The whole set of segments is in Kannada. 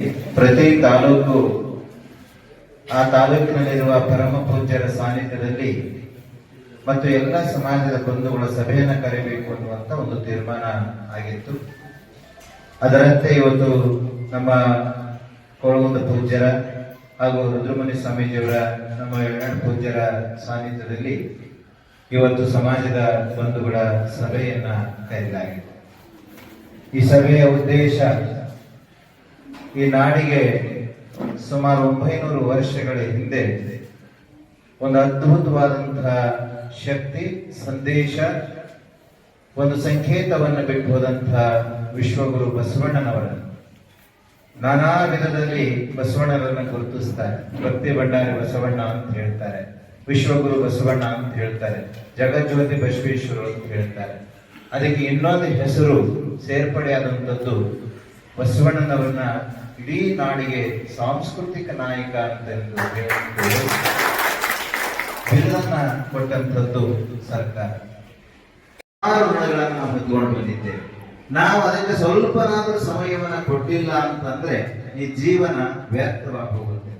ಪ್ರತಿ ತಾಲೂಕು, ಆ ತಾಲೂಕಿನಲ್ಲಿರುವ ಪರಮ ಪೂಜ್ಯರ ಸಾನ್ನಿಧ್ಯದಲ್ಲಿ ಮತ್ತು ಎಲ್ಲ ಸಮಾಜದ ಬಂಧುಗಳ ಸಭೆಯನ್ನು ಕರೆಯಬೇಕು ಅನ್ನುವಂತ ಒಂದು ತೀರ್ಮಾನ ಆಗಿತ್ತು. ಅದರಂತೆ ಇವತ್ತು ನಮ್ಮ ಕೋಳಗುಂದ ಪೂಜ್ಯರ ಹಾಗೂ ರುದ್ರಮುನಿ ಸ್ವಾಮೀಜಿಯವರ, ನಮ್ಮ ಯಳನಾಡು ಪೂಜ್ಯರ ಸಾನ್ನಿಧ್ಯದಲ್ಲಿ ಇವತ್ತು ಸಮಾಜದ ಬಂಧುಗಳ ಸಭೆಯನ್ನ ಕರೆಯಲಾಗಿದೆ. ಈ ಸಭೆಯ ಉದ್ದೇಶ ಈ ನಾಡಿಗೆ ಸುಮಾರು ಒಂಬೈನೂರು ವರ್ಷಗಳ ಹಿಂದೆ ಒಂದು ಅದ್ಭುತವಾದಂತಹ ಶಕ್ತಿ, ಸಂದೇಶ, ಒಂದು ಸಂಕೇತವನ್ನು ಬಿಟ್ಟು ಹೋದಂತಹ ವಿಶ್ವಗುರು ಬಸವಣ್ಣನವರ ನಾನಾ ವಿಧದಲ್ಲಿ ಬಸವಣ್ಣರನ್ನು ಗುರುತಿಸ್ತಾರೆ. ಭಕ್ತಿ ಭಂಡಾರಿ ಬಸವಣ್ಣ ಅಂತ ಹೇಳ್ತಾರೆ. ವಿಶ್ವಗುರು ಬಸವಣ್ಣ ಅಂತ ಹೇಳ್ತಾರೆ. ಜಗಜ್ಯೋತಿ ಬಸವೇಶ್ವರ ಅಂತ ಹೇಳ್ತಾರೆ. ಅದಕ್ಕೆ ಇನ್ನೊಂದು ಹೆಸರು ಸೇರ್ಪಡೆಯಾದಂಥದ್ದು ಬಸವಣ್ಣನವರನ್ನ ಇಡೀ ನಾಡಿಗೆ ಸಾಂಸ್ಕೃತಿಕ ನಾಯಕ ಅಂತ ಬಿಲ್ಲನ್ನ ಕೊಟ್ಟಂಥದ್ದು ಸರ್ಕಾರ. ಆರು ಋಣಗಳನ್ನು ನಾವು ಹೊತ್ಕೊಂಡು ಬಂದಿದ್ದೇವೆ. ನಾವು ಅದಕ್ಕೆ ಸ್ವಲ್ಪನಾದ್ರೂ ಸಮಯವನ್ನ ಕೊಟ್ಟಿಲ್ಲ ಅಂತಂದ್ರೆ ಈ ಜೀವನ ವ್ಯರ್ಥವಾಗಿ ಹೋಗುತ್ತೆ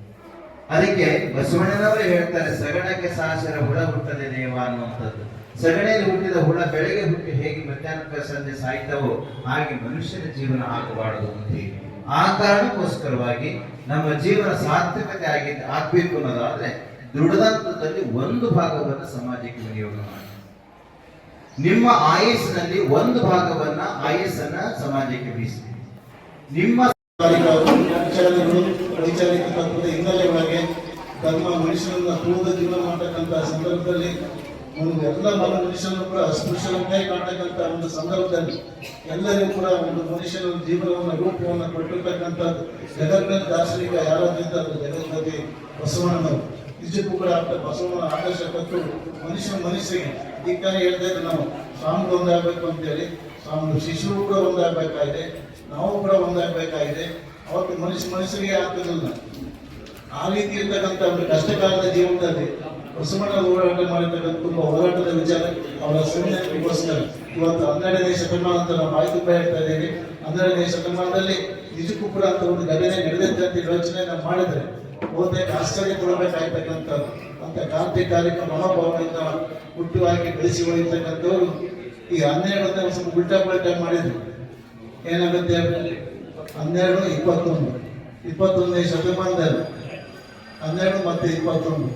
ಅದಕ್ಕೆ ಬಸವಣ್ಣನವರೇ ಹೇಳ್ತಾರೆ, ಸಗಣಕ್ಕೆ ಸಾಸರ ಹುಳ ಹುಟ್ಟದೆ ದೇವ ಅನ್ನುವಂಥದ್ದು. ಸಗಣಿಯಲ್ಲಿ ಹುಟ್ಟಿದ ಹುಳ ಬೆಳಗ್ಗೆ ಹುಟ್ಟಿ ಹೇಗೆ ಮಧ್ಯಾಹ್ನಕ್ಕೆ ಸಂಜೆ ಸಾಯ್ತವೋ ಹಾಗೆ ಮನುಷ್ಯನ ಜೀವನ ಆಗಬಾರದು ಅಂತ ಆ ಕಾರಣಕ್ಕೋಸ್ಕರವಾಗಿ ನಮ್ಮ ಜೀವನ ಸಾರ್ಥಕತೆ ಆಗಿ ಆಗ್ಬೇಕು ಅನ್ನೋದಾದ್ರೆ ದೃಢದಂತದಲ್ಲಿ ಒಂದು ಭಾಗವನ್ನು ಸಮಾಜಕ್ಕೆ ವಿನಿಯೋಗ ಮಾಡಿ. ನಿಮ್ಮ ಆಯಸ್ಸಿನಲ್ಲಿ ಒಂದು ಭಾಗವನ್ನ ಆಯಸ್ಸನ್ನ ಸಮಾಜಕ್ಕೆ ಬೀಸಿ. ನಿಮ್ಮ ಹಿನ್ನೆಲೆ ಒಳಗೆ ಧರ್ಮ ಮನುಷ್ಯರನ್ನ ಕ್ರೂರ ಜೀವನ ಮಾಡತಕ್ಕಂತಹ ಸಂದರ್ಭದಲ್ಲಿ ಒಂದು ಎಲ್ಲ ಮನ ಮನುಷ್ಯನು ಕೂಡ ಅಸ್ಪೃಶ್ಯರಂತೆ ಕಾಣತಕ್ಕಂಥ ಒಂದು ಸಂದರ್ಭದಲ್ಲಿ ಎಲ್ಲರಿಗೂ ಕೂಡ ಒಂದು ಮನುಷ್ಯನ ಜೀವನವನ್ನು, ರೂಪವನ್ನು ಕೊಟ್ಟಿರ್ತಕ್ಕಂಥದ್ದು ಜಗನ್ನಾಥ ದಾರ್ಶನಿಕ ಯಾರಾದ್ರಿಂದ ಅದು ಜಗತ್ಪತಿ ಬಸವಣ್ಣನವರು. ನಿಜಕ್ಕೂ ಕೂಡ ಬಸವಣ್ಣನ ಆದರ್ಶ ಕೊಟ್ಟು ಮನುಷ್ಯ ಮನುಷ್ಯನಿಗೆ ಈ ಹೇಳ್ತಾ ಇದ್ರೆ ನಾವು. ಸ್ವಾಮಿಗೆ ಒಂದಾಗಬೇಕು ಅಂತೇಳಿ ಸ್ವಾಮಿ ಶಿಶು ಕೂಡ ಒಂದಾಗಬೇಕಾಗಿದೆ, ನಾವು ಕೂಡ ಒಂದಾಗಬೇಕಾಗಿದೆ. ಅವತ್ತು ಮನುಷ್ಯ ಮನುಷ್ಯರಿಗೆ ಆಗ್ತದಿಲ್ಲ. ಆ ರೀತಿ ಇರ್ತಕ್ಕಂಥ ಒಂದು ಕಷ್ಟಕಾಲದ ಜೀವನದಲ್ಲಿ ಬಸವಣ್ಣ ಹೋರಾಟ ಮಾಡಿರ್ತಕ್ಕಂಥ ಹೋರಾಟದ ವಿಚಾರ ಅವರ ಸಂವಿಧಾನಕ್ಕೋಸ್ಕರ ಇವತ್ತು ಹನ್ನೆರಡನೇ ಶತಮಾನ ಅಂತ ನಾವು ಮಾಹಿತಿ ಹೇಳ್ತಾ ಇದ್ದೀವಿ. ಹನ್ನೆರಡನೇ ಶತಮಾನದಲ್ಲಿ ನಿಜಕ್ಕೂ ಕೂಡ ಅಂತ ಒಂದು ಘಟನೆ ನಡೆದಿದೆ ಅಂತ ಯೋಚನೆ ನಾವು ಮಾಡಿದ್ರೆ ಬಹುತೇಕ ಆಶ್ಚರ್ಯ ಕೊಡಬೇಕಾಗ್ತಕ್ಕಂಥದ್ದು ಅಂತ ಕ್ರಾಂತಿಕಾರಿಕ ಮನೋಭಾವನೆಯಿಂದ ಹುಟ್ಟುಹಾಕಿ ಬೆಳೆಸಿ ಒಯ್ತಕ್ಕಂಥವ್ರು ಈ ಹನ್ನೆರಡನೇ ವರ್ಷ ಉಲ್ಟಾ ಪಲ್ಟಾ ಮಾಡಿದ್ರು. ಏನಾಗುತ್ತೆ? ಹನ್ನೆರಡು ಇಪ್ಪತ್ತೊಂದು. ಇಪ್ಪತ್ತೊಂದನೇ ಶತಮಾನದಲ್ಲಿ ಹನ್ನೆರಡು ಮತ್ತೆ ಇಪ್ಪತ್ತೊಂದು.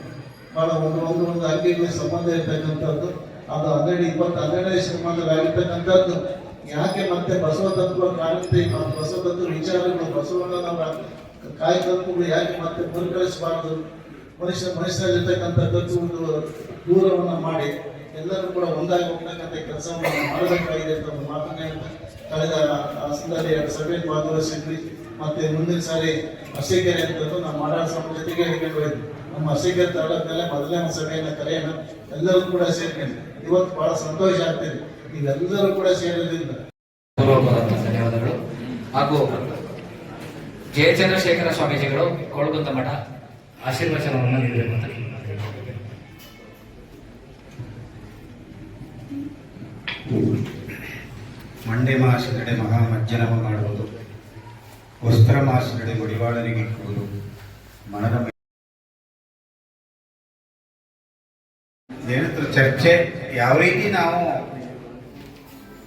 ಬಹಳ ಒಂದು ಒಂದು ಒಂದು ಅಂಗಿಗೆ ಸಂಬಂಧ ಇರ್ತಕ್ಕಂಥದ್ದು. ಅದು ಹನ್ನೆರಡು ಇಪ್ಪತ್ತು ಹನ್ನೆರಡನೇ ಶತಮಾನದಲ್ಲಿ ಆಗಿರ್ತಕ್ಕಂಥದ್ದು ಯಾಕೆ ಮತ್ತೆ ಬಸವ ತತ್ವ ಕಾಣುತ್ತೆ? ಮತ್ತು ಬಸವ ತತ್ವ ವಿಚಾರಗಳು, ಬಸವಣ್ಣನವರ ಕಾಯಕತ್ವಗಳು ಯಾಕೆ ಮತ್ತೆ ಮರುಕಳಿಸಬಾರದು ಮನುಷ್ಯ ಮನುಷ್ಯರಲ್ಲಿರ್ತಕ್ಕಂಥ ಒಂದು ದೂರವನ್ನು ಮಾಡಿ, ಎಲ್ಲರೂ ಕೂಡ ಒಂದಾಗಿ ಹೋಗ್ತಕ್ಕಂಥ ಕೆಲಸವನ್ನು ಮಾಡಬೇಕಾಗಿದೆ ಅಂತ ಮಾತನ್ನ ಕಳೆದ ಸಂದರ್ಭ ಸಭೆಯಲ್ಲಿ ಭಾಗವಹಿಸಿದ್ವಿ. ಮತ್ತೆ ಮುಂದಿನ ಸಾರಿ ಅರಸೀಕೆರೆ ಅಂತದ್ದು ನಮ್ಮ ಮಾರಾಟ ಜೊತೆಗೆ ಹೋಯ್ತು. ನಮ್ಮ ಅರಸೀಕೆರೆ ತಾಲೂಕಿನಲ್ಲೇ ಮೇಲೆ ಮೊದಲನೇ ಸಭೆಯನ್ನು ಕರೆಯೋಣ ಎಲ್ಲರೂ ಕೂಡ ಸೇರ್ಕೊಂಡು ಇವತ್ತು ಬಹಳ ಸಂತೋಷ ಆಗ್ತಿದೆ. ಇದೆಲ್ಲರೂ ಕೂಡ ಸೇರೋದ್ರಿಂದ. ಧನ್ಯವಾದಗಳು. ಹಾಗೂ ಜಯ ಚಂದ್ರಶೇಖರ ಸ್ವಾಮೀಜಿಗಳು ಕೋಳಗುಂದ ಮಠ ಆಶೀರ್ವಚನವನ್ನು ನೀಡಬೇಕು ಅಂತ ಮಂಡೆ ಮಾಸದೆಡೆ ಮಹಾಮಜ್ಜನವ ಮಾಡುವುದು ವಸ್ತ್ರ ಮಾಸದೆಡೆ ಮುಡಿವಾಳನಿಗಿಕ್ಕುವುದು ಮನದ ಚರ್ಚೆ ಯಾವ ರೀತಿ ನಾವು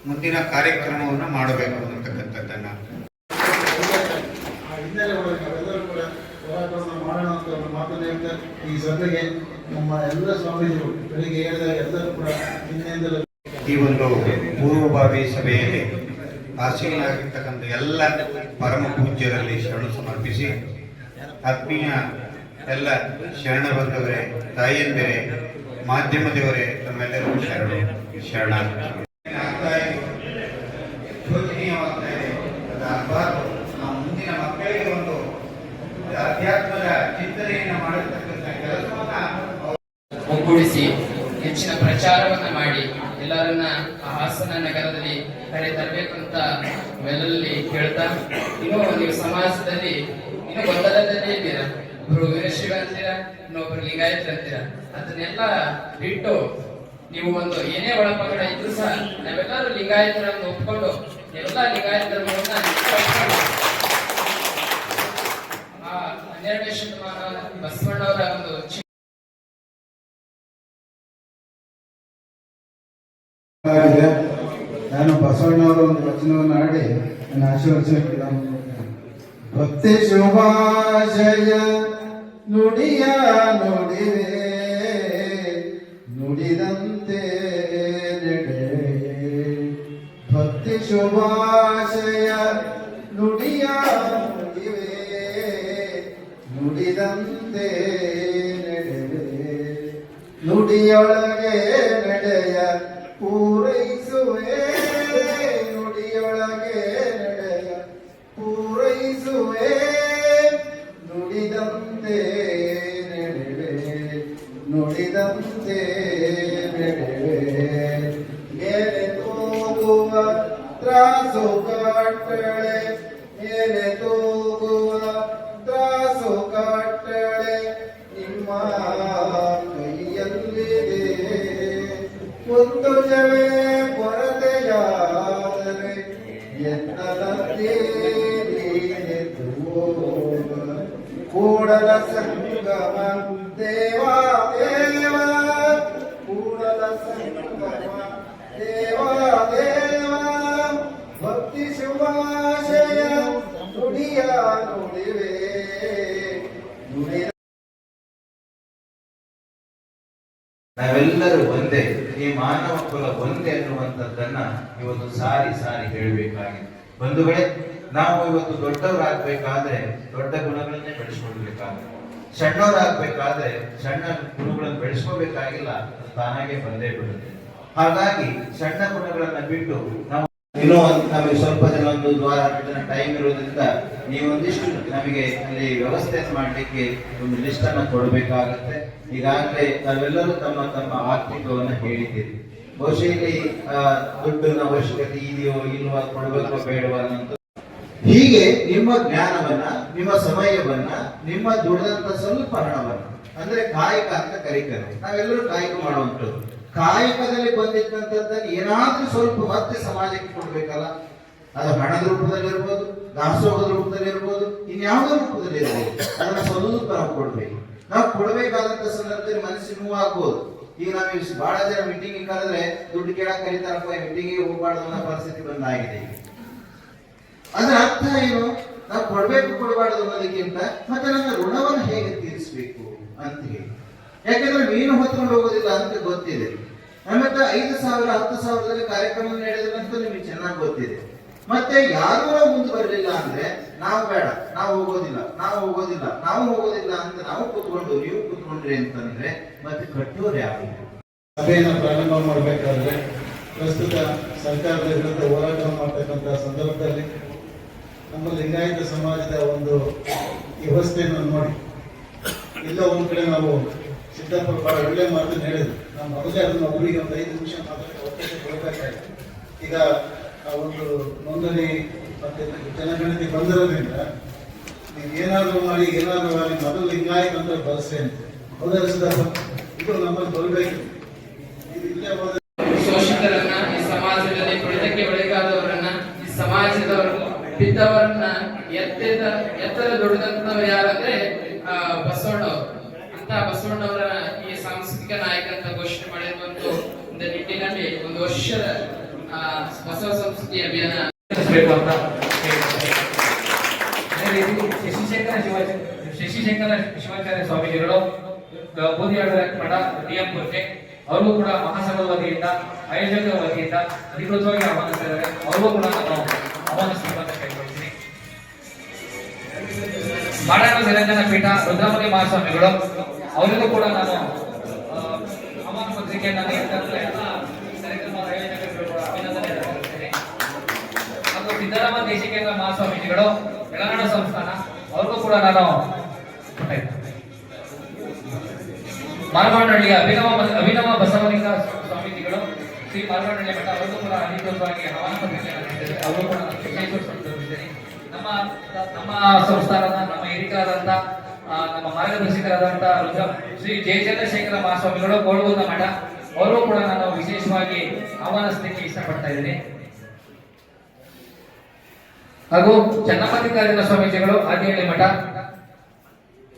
ಮುಂದಿನ ಕಾರ್ಯಕ್ರಮವನ್ನು ಮಾಡಬೇಕು ಅನ್ನತಕ್ಕಂಥದ್ದನ್ನು. ಮಾಡೋಣ ಅಂತ ಒಂದು ಮಾತನ್ನು ಹೇಳ್ತಾ ಈ ಸಭೆಗೆ ನಮ್ಮ ಎಲ್ಲ ಸ್ವಾಮೀಜಿಗಳು ಬೆಳಿಗ್ಗೆ ಎಲ್ಲರೂ ಕೂಡ ನಿನ್ನೆಯಿಂದಲೂ ಈ ಒಂದು ಪೂರ್ವಭಾವಿ ಸಭೆಯಲ್ಲಿ ಆಸೀನಾಗಿರ್ತಕ್ಕಂಥ ಎಲ್ಲ ಪರಮ ಪೂಜ್ಯರಲ್ಲಿ ಶರಣು ಸಮರ್ಪಿಸಿ ಆತ್ಮೀಯ ಎಲ್ಲ ಶರಣ ಬಂದವರೇ ತಾಯಿಯಂದಿರೇ ಮಾಧ್ಯಮದವರೇ ತಮ್ಮೆಲ್ಲರಿಗೂ ಶರಣು. ಶರಣಾರ್ಥಿ. ಶೋಚನೀಯವಾಗ್ತಾ ಇದೆ ಅದಾಗಬಾರ್ದು ನಾವು ಮುಂದಿನ ಮಕ್ಕಳಿಗೆ ಒಂದು ಅಧ್ಯಾತ್ಮದ ಚಿಂತನೆಯನ್ನು ಕೆಲಸವನ್ನ ಒಗ್ಗೂಡಿಸಿ ಹೆಚ್ಚಿನ ಪ್ರಚಾರವನ್ನ ಮಾಡಿ ಎಲ್ಲರನ್ನ ಹಾಸನ ನಗರದಲ್ಲಿ ಕರೆ ತರಬೇಕು ಅಂತ ಮೇಲಲ್ಲಿ ಕೇಳ್ತಾ, ಇನ್ನು ನೀವು ಸಮಾಜದಲ್ಲಿ, ಇನ್ನೂ ಗೊಂದಲದಲ್ಲಿ ಇದ್ದೀರಾ ಒಬ್ರು ವೀರಶೈವ ಅಂತೀರಾ? ಇನ್ನೊಬ್ರು ಲಿಂಗಾಯತ್ ಅಂತೀರಾ? ಅದನ್ನೆಲ್ಲ ಬಿಟ್ಟು ನೀವು ಒಂದು ಏನೇ ಒಳಪಗಡ ಇದ್ರು ಸಹ ನಾವೆಲ್ಲರೂ ಲಿಂಗಾಯತರನ್ನು ಒಪ್ಕೊಂಡು ಎಲ್ಲ ಲಿಂಗಾಯತ ಧರ್ಮವನ್ನ ಹನ್ನೆರಡನೇ ಶತಮಾನ ಬಸವಣ್ಣವರ ಒಂದು ನಾನು ಬಸವಣ್ಣವರ ಒಂದು ವಚನವನ್ನು ಆಡಿ ನನ್ನ ಆಶೀರ್ವಚನಕ್ಕೆ ನಾನು ಭಕ್ತಿ ಶುಭಾಶಯ ನುಡಿಯ ನುಡಿವೆ ನುಡಿದಂತೆ ನಡೆ. ಭಕ್ತಿ ಶುಭಾಶಯ ನುಡಿಯ ನುಡಿವೆ ನುಡಿದಂತೆ ನಡೆವೆ ನುಡಿಯೊಳಗೆ ನಡೆಯ ಪೂರೈಸುವೆ ಕೂಡಲ ಸಂಗಮ ದೇವಾ, ದೇವ. ಕೂಡಲ ದೇವಾ ಭಕ್ತಿ ಶುಭಾಶಯ, ನುಡಿಯ ನುಡಿವೆ. ನಾವೆಲ್ಲರೂ ಒಂದೇ, ಈ ಮಾನವ ಕುಲ ಒಂದೇ ಅನ್ನುವಂಥದ್ದನ್ನ ಇವತ್ತು ಸಾರಿ ಸಾರಿ ಹೇಳಬೇಕಾಗಿದೆ. ಬಂಧುಗಳೇ ನಾವು ಇವತ್ತು ದೊಡ್ಡವರಾಗಬೇಕಾದ್ರೆ ದೊಡ್ಡ ಗುಣಗಳನ್ನೇ ಬೆಳೆಸ್ಕೊಳ್ಬೇಕಾಗ ಸಣ್ಣವರಾಗಬೇಕಾದ್ರೆ ಸಣ್ಣ ಗುಣಗಳನ್ನು ಬೆಳೆಸ್ಕೋಬೇಕಾಗಿಲ್ಲ ತಾನಾಗೆ ಬಂದೇ ಬಿಡುತ್ತೆ. ಹಾಗಾಗಿ ಸಣ್ಣ ಗುಣಗಳನ್ನ ಬಿಟ್ಟು ನಾವು ಇನ್ನೂ ನಮಗೆ ಸ್ವಲ್ಪ ಜನ ಒಂದು ದ್ವಾರ ಜನ ಟೈಮ್ ಇರೋದ್ರಿಂದ ನೀವೊಂದಿಷ್ಟು ನಮಗೆ ಅಲ್ಲಿ ವ್ಯವಸ್ಥೆ ಮಾಡಲಿಕ್ಕೆ ಒಂದು ಲಿಸ್ಟ್ ಅನ್ನು ಕೊಡಬೇಕಾಗತ್ತೆ. ಈಗಾಗಲೇ ನಾವೆಲ್ಲರೂ ತಮ್ಮ ತಮ್ಮ ಆರ್ಥಿಕವನ್ನು ಹೇಳಿದ್ದೀರಿ ಬಹುಶಃ ಇಲ್ಲಿ ದುಡ್ಡಿನ ಅವಶ್ಯಕತೆ ಇದೆಯೋ ಇಲ್ವಾ ಕೊಡಬೇಕೋ ಬೇಡವಾ ಅನ್ನೋದು ಹೀಗೆ ನಿಮ್ಮ ಜ್ಞಾನವನ್ನ, ನಿಮ್ಮ ಸಮಯವನ್ನ, ನಿಮ್ಮ ದುಡಿದಂತ ಸ್ವಲ್ಪ ಹಣವನ್ನ, ಅಂದ್ರೆ ಕಾಯಕ ಅಂತ ಕರೀತಾರೆ. ನಾವೆಲ್ಲರೂ ಕಾಯಕ ಮಾಡುವಂಥದ್ದು. ಕಾಯಕದಲ್ಲಿ ಬಂದಿದ್ದಂಥದ್ದನ್ನು ಏನಾದ್ರೂ ಸ್ವಲ್ಪ ಮತ್ತೆ ಸಮಾಜಕ್ಕೆ ಕೊಡ್ಬೇಕಲ್ಲ. ಅದು ಹಣದ ರೂಪದಲ್ಲಿ ಇರ್ಬೋದು, ದಾಸೋಹದ ರೂಪದಲ್ಲಿ ಇರ್ಬೋದು, ಇನ್ಯಾವುದೋ ರೂಪದಲ್ಲಿ ಇರ್ಬೋದು. ಅದನ್ನ ಸ್ವಲ್ಪ ನಾವು ಕೊಡ್ಬೇಕು. ನಾವು ಕೊಡಬೇಕಾದಂತ ಸಂದರ್ಭದಲ್ಲಿ ಮನಸ್ಸಿಗೆ ನೋವು ಆಗ್ಬೋದು ಈಗ ನಾವು ಬಹಳ ಜನ ಮೀಟಿಂಗ್ ಕರೆದ್ರೆ ದುಡ್ಡು ಕೇಳಕ್ ಕರೀತಾರಪ್ಪ ಮೀಟಿಂಗಿಗೆ ಹೋಗ್ಬಾರ್ದು ಅನ್ನೋ ಪರಿಸ್ಥಿತಿ ಬಂದಾಗಿದೆ ಈಗ. ಅದರ ಅರ್ಥ ಏನು? ನಾವು ಕೊಡಬೇಕು, ಕೊಡಬಾರ್ದು ಅನ್ನೋದಕ್ಕಿಂತ ಮತ್ತೆ ನನ್ನ ಋಣವನ್ನು ಹೇಗೆ ತೀರಿಸಬೇಕು ಅಂತ ಹೇಳಿ. ಯಾಕಂದ್ರೆ ನೀನು ಹೊತ್ಕೊಂಡು ಹೋಗೋದಿಲ್ಲ ಅಂತ ಗೊತ್ತಿದೆ. ನಮ್ಮತ್ತ ಐದು ಸಾವಿರ, ಹತ್ತು ಸಾವಿರದಲ್ಲಿ ಕಾರ್ಯಕ್ರಮ ನಡೆದಂತ ನಿಮಗೆ ಚೆನ್ನಾಗಿ ಗೊತ್ತಿದೆ. ಮತ್ತೆ ಯಾರೂ ಮುಂದೆ ಬರಲಿಲ್ಲ ಅಂದ್ರೆ ನಾವು ಬೇಡ, ನಾವು ಹೋಗೋದಿಲ್ಲ ನಾವು ಹೋಗೋದಿಲ್ಲ ನಾವು ಹೋಗೋದಿಲ್ಲ ಅಂತ ನಾವು ಕೂತ್ಕೊಂಡು, ನೀವು ಕೂತ್ಕೊಂಡ್ರಿ ಅಂತಂದ್ರೆ ಮತ್ತೆ ಕಟ್ಟೋರು ಯಾರು? ಸಭೆಯನ್ನು ಪ್ರಾರಂಭ ಮಾಡಬೇಕಾದ್ರೆ ಪ್ರಸ್ತುತ ಸರ್ಕಾರದ ವಿರುದ್ಧ ಹೋರಾಟ ಮಾಡ್ತಕ್ಕಂಥ ಸಂದರ್ಭದಲ್ಲಿ ನಮ್ಮ ಲಿಂಗಾಯತ ಸಮಾಜದ ಒಂದು ವ್ಯವಸ್ಥೆಯನ್ನು ನೋಡಿ. ಎಲ್ಲ ಒಂದು ಕಡೆ ನಾವು ಸಿದ್ದಪ್ಪ ಬಹಳ ಒಳ್ಳೆ ಮಾತನ್ನು ಹೇಳಿದ್ರು. ನಾವು ಮೊದಲೇ ಅದನ್ನು ಅವರಿಗೆ ಒಂದು ಐದು ನಿಮಿಷ ಮಾತಾಡಕ್ಕೆ ಈಗ ಆ ಒಂದು ನೋಂದಣಿ ಮತ್ತೆ ಜನಗಣತಿ ಬಂದಿರೋದ್ರಿಂದ ನೀವು ಏನಾದರೂ ಮಾಡಿ ಏನಾದರೂ ಮಾಡಿ, ಮೊದಲು ಲಿಂಗಾಯತ ಅಂತ ಬಳಸಿ ಅಂತ. ಹೌದಾ ಸಿದ್ದಪ್ಪ? ಇದು ನಮ್ಮಲ್ಲಿ ಬರಬೇಕು. ಇದು ಇಲ್ಲೇ ಶೋಷಿತರನ್ನ ಈ ಸಮಾಜದಲ್ಲಿ ತುಳಿತಕ್ಕೆ ಒಳಗಾದವರನ್ನ ಈ ಸಮಾಜದವರು ಬಿದ್ದವರನ್ನ ಎತ್ತಿದ ಎತ್ತರ ದುಡಿದಂತವ್ರು ಯಾರಂದ್ರೆ ಆ, ಬಸವಣ್ಣ ಅಂತ ಬಸವಣ್ಣವರ ಈ ಸಾಂಸ್ಕೃತಿಕ ನಾಯಕ ಅಂತ ಘೋಷಣೆ ಮಾಡಿರುವಂತ ಒಂದು ನಿಟ್ಟಿನಲ್ಲಿ ಒಂದು ವರ್ಷದ ಬಸವ ಸಂಸ್ಕೃತಿ ಅಭಿಯಾನ. ಅಂತ ಶಶಿಶೇಖರ ಶಿವಾಚಾರ್ಯ ಶಶಿಶೇಖರ ಶಿವಾಚಾರ್ಯ ಸ್ವಾಮೀಜಿಗಳು ಬೂದಿಯಾಡ ಮಠ ಡಿ ಎಂ ಪುರ್ಕೆ ಅವ್ರಿಗೂ ಕೂಡ ಮಹಾಸಂಘದ ವತಿಯಿಂದ ಆಯೋಜಕರ ವತಿಯಿಂದ ಅಧಿಕೃತವಾಗಿ ಆಹ್ವಾನಿಸಿದ್ದಾರೆ ಅವರು ಕೂಡ ನಾವು ಕೇಳ್ಕೊಳ್ತೀನಿ. ಮಾಡಾಣ ನಿರಂಜನ ಪೀಠ ರುದ್ರಮುನಿ ಮಹಾಸ್ವಾಮಿಗಳು, ಅವರಿಗೂ ಕೂಡ ನಾನು ಆಹ್ವಾನ ಪತ್ರಿಕೆಯನ್ನು. ಹಾಗೂ ಸಿದ್ದರಾಮ ದೇಶಿಕೇಂದ್ರ ಮಹಾಸ್ವಾಮೀಜಿಗಳು, ತೆಲಂಗಾಣ ಸಂಸ್ಥಾನ, ಅವ್ರಿಗೂ ಕೂಡ ನಾನು ಮಾರವಾಡಹಳ್ಳಿಯ ಅಭಿನವ ಅಭಿನವ ಬಸವಲಿಂಗ ಸ್ವಾಮೀಜಿಗಳು, ಶ್ರೀ ಮಾರವಾಡಹಳ್ಳಿ ಮಠ, ಅವ್ರಿಗೂ ಕೂಡ ಅಧಿಕೃತವಾಗಿ ಹವಾಮಾನ ಅವರು ಕೂಡ ನಮ್ಮ ನಮ್ಮ ಸಂಸ್ಥಾನದ, ನಮ್ಮ ಹಿರಿಕರಾದಂತ ನಮ್ಮ ಮಾರ್ಗದರ್ಶಕರಾದಂತ ರುದ್ರ ಶ್ರೀ ಜಯ ಚಂದ್ರಶೇಖರ ಮಹಾಸ್ವಾಮಿಗಳು ಗೋಳಗುಂದ ಮಠ, ಅವರು ಕೂಡ ನಾನು ವಿಶೇಷವಾಗಿ ಆಹ್ವಾನಿಸಲಿಕ್ಕೆ ಇಷ್ಟಪಡ್ತಾ ಇದ್ದೀನಿ. ಹಾಗೂ ಚನ್ನಮಲ್ಲಿಕಾರ್ಜುನ ಸ್ವಾಮೀಜಿಗಳು ಆದಿಹಳ್ಳಿ ಮಠ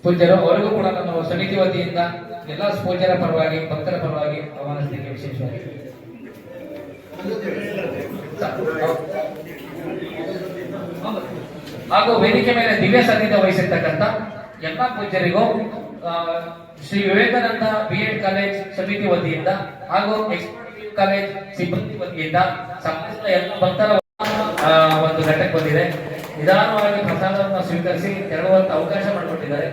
ಪೂಜ್ಯರು, ಅವರಿಗೂ ಕೂಡ ನಾನು ಸಮಿತಿ ವತಿಯಿಂದ ಎಲ್ಲ ಪೂಜ್ಯರ ಪರವಾಗಿ, ಭಕ್ತರ ಪರವಾಗಿ ಆಹ್ವಾನಿಸಲಿಕ್ಕೆ ವಿಶೇಷವಾಗಿ. ಹಾಗೂ ವೇದಿಕೆ ಮೇಲೆ ದಿವ್ಯ ಸಾನ್ನಿಧ್ಯ ವಹಿಸಿರ್ತಕ್ಕಂಥ ಎಲ್ಲ ಪೂಜ್ಯರಿಗೂ Shri Vivekananda B Ed college ಸಮಿತಿ ವತಿಯಿಂದ ಹಾಗೂ ಕಾಲೇಜ್ ಸಿಬ್ಬಂದಿ ವತಿಯಿಂದ ಸಂಬಂಧಿಸಿದ ಎಲ್ಲ ಭಕ್ತರ ಒಂದು ಘಟಕ ಬಂದಿದೆ. ನಿಧಾನವಾಗಿ ಪ್ರಸಾದವನ್ನು ಸ್ವೀಕರಿಸಿ ತೆರಳುವಂತ ಅವಕಾಶ ಮಾಡಿಕೊಟ್ಟಿದ್ದಾರೆ.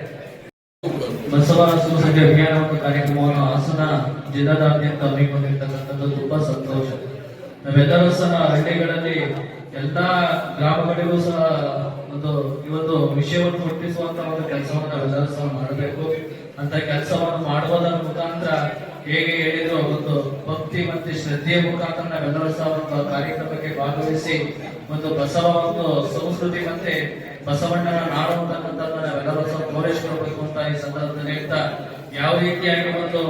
ಬಸವ ಸುಸಂಜೆ ಅಭಿಯಾನ ಒಂದು ಕಾರ್ಯಕ್ರಮವನ್ನು ಹಾಸನ ಜಿಲ್ಲಾದಾದ್ಯಂತ ಹಮ್ಮಿಕೊಂಡಿರ್ತಕ್ಕಂಥದ್ದು ತುಂಬಾ ಸಂತೋಷ. ನಾವೆಲ್ಲರೂ ಸಹ ಹಳ್ಳಿಗಳಲ್ಲಿ ಎಲ್ಲಾ ಗ್ರಾಮಗಳಿಗೂ ಸಹ ಒಂದು, ಈ ಒಂದು ವಿಷಯವನ್ನು ಮುಟ್ಟಿಸುವಂತ ಒಂದು ಕೆಲಸವನ್ನು ನಾವೆಲ್ಲರೂ ಸಹ ಮಾಡಬೇಕು. ಅಂತ ಕೆಲಸವನ್ನು ಮಾಡುವುದರ ಮುಖಾಂತರ ಹೇಗೆ ಹೇಳಿದ್ರು, ಒಂದು ಭಕ್ತಿ ಮತ್ತೆ ಶ್ರದ್ಧೆಯ ಮುಖಾಂತರ ನಾವೆಲ್ಲರೂ ಸಹ ಒಂದು ಕಾರ್ಯಕ್ರಮಕ್ಕೆ ಭಾಗವಹಿಸಿ ಒಂದು ಬಸವ ಒಂದು ಸಂಸ್ಕೃತಿ ಮತ್ತೆ ಬಸವಣ್ಣನ ನಾಡು ಅಂತಕ್ಕಂಥ ನಾವೆಲ್ಲರೂ ಸಹ ಪೂರೈಸಿಕೊಳ್ಬೇಕು ಅಂತ ಈ ಸಂದರ್ಭದಲ್ಲಿ ಹೇಳ್ತಾ ಯಾವ ರೀತಿಯಾಗಿ ಒಂದು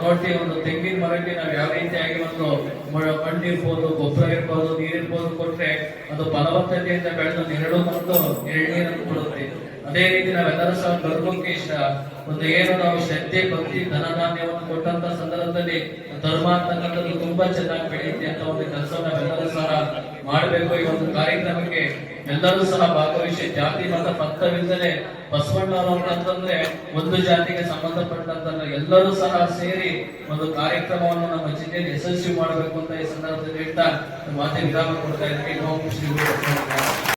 ಕೊಟ್ಟಿ ಒಂದು ತೆಂಗಿನ ಮರಕ್ಕೆ ನಾವು ಯಾವ ರೀತಿಯಾಗಿ ಒಂದು ಮ- ಮಣ್ಣಿರ್ಬೋದು, ಗೊಬ್ಬರ ಇರ್ಬೋದು, ನೀರಿರ್ಬೋದು ಕೊಟ್ರೆ ಅದು ಫಲವತ್ತತೆಯಿಂದ ಬೆಳೆದು ನೆರಳು ಮತ್ತು ಎಳ್ನೀರನ್ನು ಕೊಡುತ್ತೆ. ಅದೇ ರೀತಿ ನಾವೆಲ್ಲರೂ ಸಹ ಗರ್ಭಕ್ಕೆ ಇಷ್ಟ ಒಂದು ಏನು ನಾವು ಶ್ರದ್ಧೆ ಭಕ್ತಿ ಧನಧಾನ್ಯವನ್ನು ಕೊಟ್ಟಂತ ಸಂದರ್ಭದಲ್ಲಿ ಧರ್ಮ ಅಂತಕ್ಕಂಥದ್ದು ತುಂಬಾ ಚೆನ್ನಾಗಿ ಬೆಳೆಯುತ್ತೆ ಅಂತ ಒಂದು ಕೆಲಸ ನಾವೆಲ್ಲರೂ ಸಹ ಮಾಡಬೇಕು. ಈ ಒಂದು ಕಾರ್ಯಕ್ರಮಕ್ಕೆ ಎಲ್ಲರೂ ಸಹ ಭಾಗವಹಿಸಿ ಜಾತಿ ಮತ ಪಂಥವಿಲ್ಲದೆ ಬಸವಣ್ಣವರು ಅಂತಂದ್ರೆ ಒಂದು ಜಾತಿಗೆ ಸಂಬಂಧಪಟ್ಟಂತ ಎಲ್ಲರೂ ಸಹ ಸೇರಿ ಒಂದು ಕಾರ್ಯಕ್ರಮವನ್ನು ನಮ್ಮ ಜಿಲ್ಲೆಯಲ್ಲಿ ಯಶಸ್ವಿ ಮಾಡಬೇಕು ಅಂತ ಈ ಸಂದರ್ಭದಲ್ಲಿ ಹೇಳ್ತಾ ಮಾತಿನ ವಿರಾಮ ಕೊಡ್ತಾ ಇದ್ದೀನಿ.